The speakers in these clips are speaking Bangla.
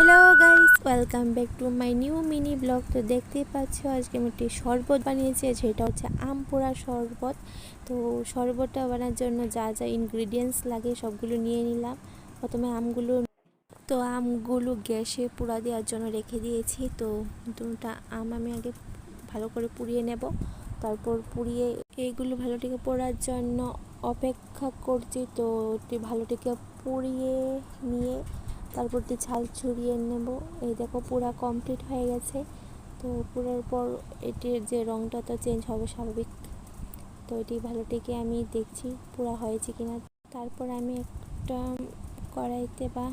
Hello guys welcome back to my new mini vlog তো দেখতেই পাচ্ছ, আজকে আমি একটি শরবত বানিয়েছি সেটা হচ্ছে আম পোড়া শরবত। তো শরবতটা বানানোর জন্য যা যা ইনগ্রিডিয়েন্টস লাগে, সবগুলো নিয়ে নিলাম। প্রথমে আমগুলো, তো আমগুলো গ্যাসে পোড়া দেওয়ার জন্য রেখে দিয়েছি। তো দুটা আম আমি আগে ভালো করে পুড়িয়ে নেব। তারপর পুড়িয়ে এইগুলো ভালোটিকে পোড়ার জন্য অপেক্ষা করছি। তো এটি ভালোটিকে পুড়িয়ে নিয়ে তারপর দিয়ে ছাল ছড়িয়ে নেব। এই দেখো পুরা কমপ্লিট হয়ে গেছে। তো পুরার পর এটির যে রঙটা তো চেঞ্জ হবে স্বাভাবিক। তো এটি ভালোটিকে আমি দেখছি পুরা হয়েছে কিনা। তারপর আমি একটা কড়াইতে বা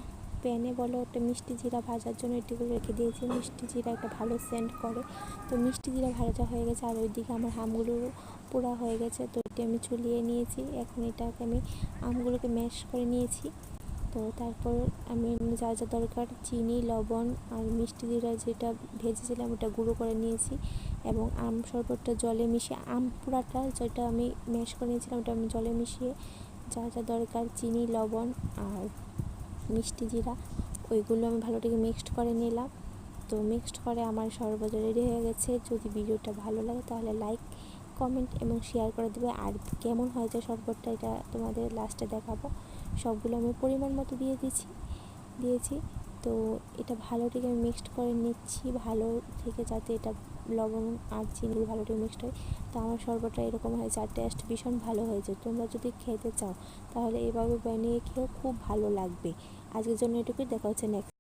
প্যানে বলো একটা মিষ্টি জিরা ভাজার জন্য এটিগুলো রেখে দিয়েছি। মিষ্টি জিরা একটা ভালো সেন্ট করে। তো মিষ্টি জিরা ভাজা হয়ে গেছে আর ওইদিকে আমার আমগুলো পোড়া হয়ে গেছে। তো এটি আমি চুলিয়ে নিয়েছি। এখন এটাকে আমি আমগুলোকে ম্যাশ করে নিয়েছি। তো তারপর আমি যা যা দরকার চিনি, লবণ আর মিষ্টি জিরা যেটা ভেজেছিলাম ওটা গুঁড়ো করে নিয়েছি এবং আম শরবতটা জলে মিশিয়ে, আম পুরাটা যেটা আমি ম্যাশ করে নিয়েছিলাম ওটা আমি জলে মিশিয়ে যা যা দরকার চিনি, লবণ আর মিষ্টি জিরা ওইগুলো আমি ভালোটিকে মিক্সড করে নিলাম। তো মিক্সড করে আমার শরবত রেডি হয়ে গেছে। যদি ভিডিওটা ভালো লাগে তাহলে লাইক কমেন্ট এবং শেয়ার করে দেবে। আর কেমন হয়েছে শরবতটা এটা তোমাদের লাস্টে দেখাবো। সবগুলো আমি পরিমাণ মতো দিয়ে দিয়েছি দিয়েছি। তো এটা ভালো ভালোটিকে আমি মিক্সড করে নিচ্ছি, ভালো থেকে যাতে এটা লবণ আর চিনি ভালোটিকে মিক্সড হয়। তো আমার শরবতটা এরকম হয়েছে আর টেস্ট ভীষণ ভালো হয়েছে। তোমরা যদি খেতে চাও, তাহলে এভাবে বানিয়ে খেয়েও খুব ভালো লাগবে। আজকের জন্য এটুকুই, দেখা হচ্ছে নেক্সট